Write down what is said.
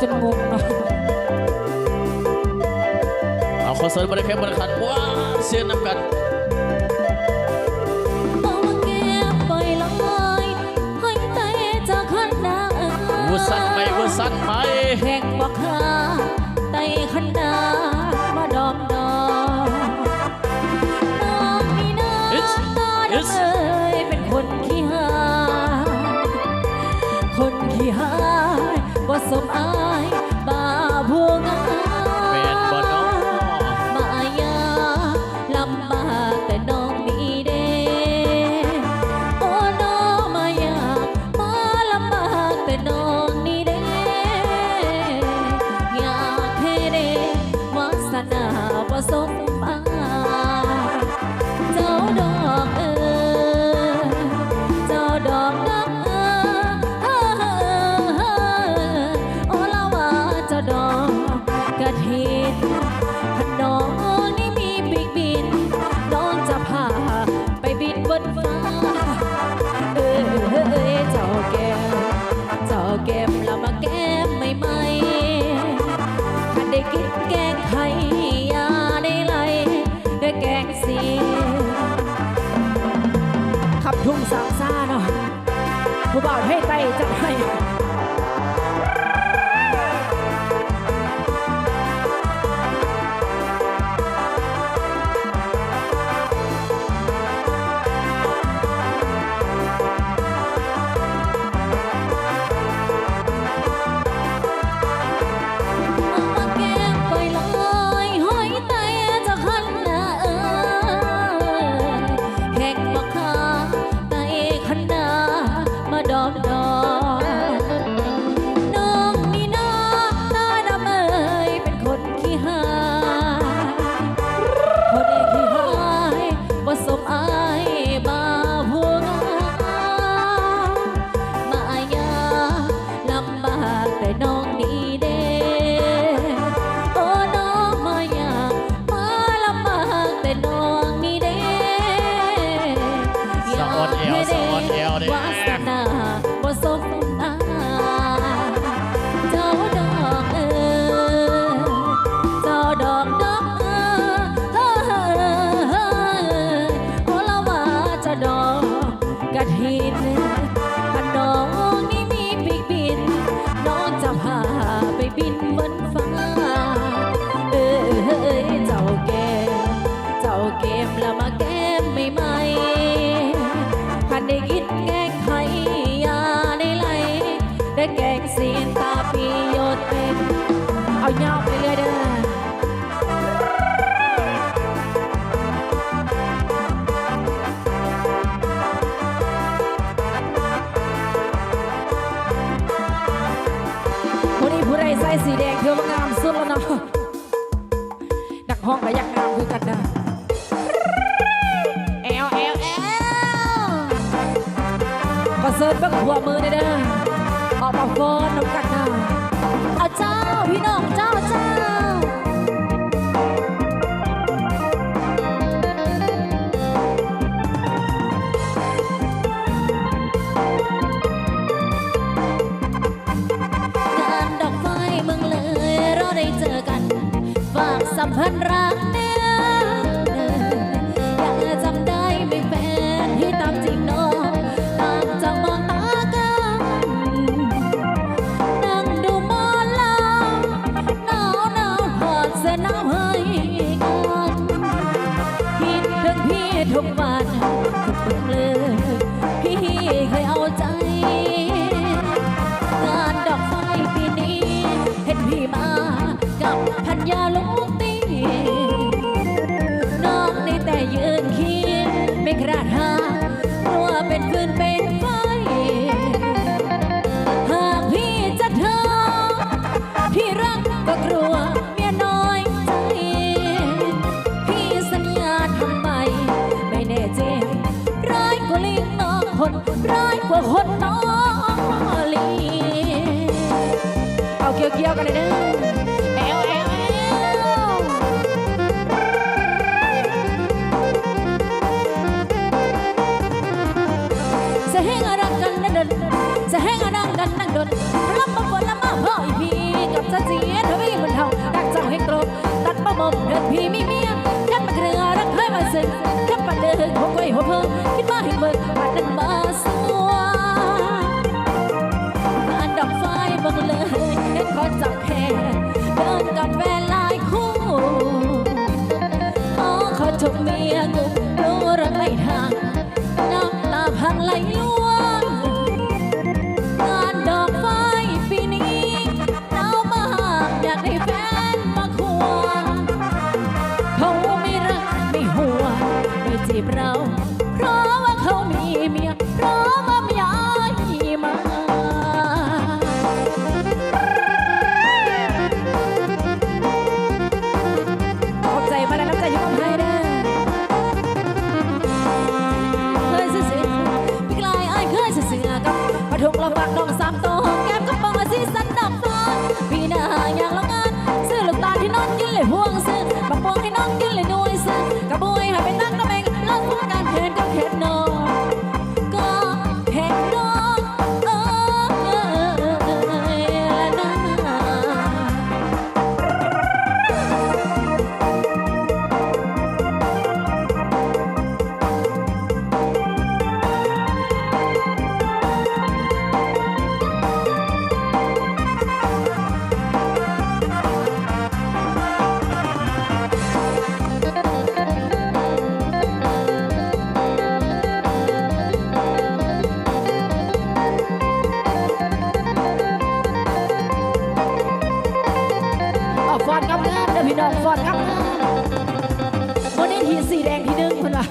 จนงงเนาะเอาขอเสริมบริแคบบริขันว้าเสียงนำกันเอาแก้มปล่อยลอยให้ใจจะขันดาวุสันไหมวุสันไหมแข่งบอกหาไต่ขันดามาดอมดอมน้องนี่นาตาดำเลยเป็นคนขี้หายคนขี้หายบ่สมอายบ้า สามซ่าเนาะผู้บ่าวให้ไตจัดให้ สียนตาปีโยดเป็นเอาเงาไปเลยเด้อวันนี้ผู้ใดใส่สีแดงเธอว่างามสุดแล้วเนาะนักห้องก็อยากงามคือกันนะแอลแอลแอลก็เซิร์ฟเบิ้งหัวมือเด้อ ออกมาฟอนน้ำกันนะเอาเจ้าพี่น้องเจ้าเจ้างานดอกไม้เมืองเลยเราได้เจอกัน ฝากสัมพันธ์รัก ทุกวันทุกเลยพี่เคยเอาใจ งานดอกไฟปีนี้ เห็นพี่มากับพันยาลูกตีน้องได้แต่ยืนเคียงไม่กระทากลัวเป็นฟืนเป็นไฟหากพี่จะเธอพี่รักก็กลัว คนน้องลีเอาเกี่ยวๆกันเลยเด้อจะให้กันดังกันนั่งดนลำบาฝนลำบากห้อยพี่กับเสียเธอไม่ยิงบนเทาดักเจ้าให้กรบตัดประมงเดินพี่มีเมียแค่มาเกลือรักเห้มาซึ้จแค่ปัดเดือหัวไกวหัวเพิ่งคิดว่าเห็นเบิกปัดนั้นมาซึ้ เมียกูรู้รักไม่ทาง น้ำตาพังไหลล้วงงานดอกไฟปีนี้หนาวมากอยากได้แฟนมาควงเขาไม่รักไม่ห่วงไม่จีบเรา เพราะว่าเขามีเมียเพราะว่ามี ห่วงซื้อบักม่วงให้น้องกินเลยด้ อดงับงานเดี๋ยวพี่น้องฟอนงับงานวันนี้ทีสีแดงทีหนึ่งคนละ